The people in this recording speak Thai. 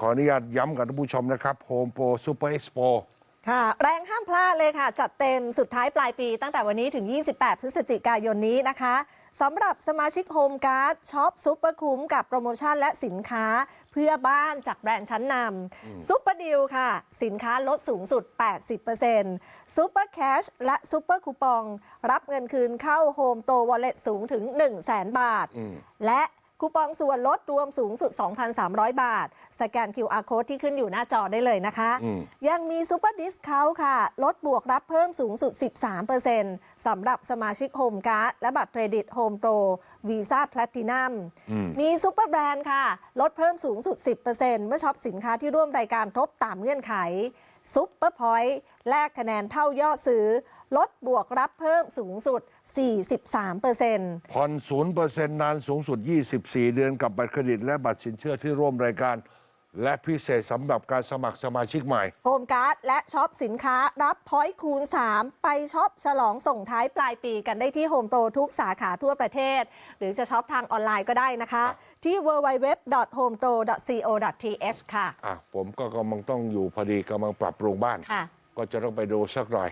ขออนุญาตย้ำกับท่านผู้ชมนะครับโฮมโปรซูเปอร์เอ็กซ์โปค่ะ แรงห้ามพลาดเลยค่ะ จัดเต็มสุดท้ายปลายปี ตั้งแต่วันนี้ถึง 28 พฤศจิกายนนี้นะคะสำหรับสมาชิกโฮมการ์ดช็อปซุปเปอร์คุ้มกับโปรโมชั่นและสินค้าเพื่อบ้านจากแบรนด์ชั้นนำซุปเปอร์ดิลค่ะ สินค้าลดสูงสุด 80%ซุปเปอร์แคชและซุปเปอร์คูปอง รับเงินคืนเข้าโฮมโตวอลเล็ตสูงถึง 1 0 0 0 0แบาท และ คูปองส่วนลดรวมสูงสุด 2,300 บาท สแกน QR Code ที่ขึ้นอยู่หน้าจอได้เลยนะคะ ยังมีซูเปอร์ดิสคาวค่ะ ลดบวกรับเพิ่มสูงสุด 13%สำหรับสมาชิกโฮมการ์ดและบัตรเครดิตโฮมโปรวีซ่าแพลตินัมมีซูเปอร์แบรนด์ค่ะ ลดเพิ่มสูงสุด 10%เมื่อช็อปสินค้าที่ร่วมรายการครบตามเงื่อนไข ซุปเปอร์พอยต์แลกคะแนนเท่ายอดซื้อ ลดบวกรับเพิ่มสูงสุด 43%ผ่อนศูนย์เปอร์เซ็นต์นานสูงสุด 24 เดือนกับบัตรเครดิตและบัตรสินเชื่อที่ร่วมรายการ และพิเศษสำหรับการสมัครสมาชิกใหม่ โฮมการ์ดและช็อปสินค้ารับพอยต์คูณ 3 ไปช็อปฉลองส่งท้ายปลายปีกันได้ที่โฮมโปรทุกสาขาทั่วประเทศ หรือจะช็อปทางออนไลน์ก็ได้นะคะ ที่ www.homepro.co.th ค่ะ อะผมก็กำลังต้องอยู่พอดีกำลังปรับปรุงบ้าน ค่ะ ก็จะต้องไปดูสักหน่อย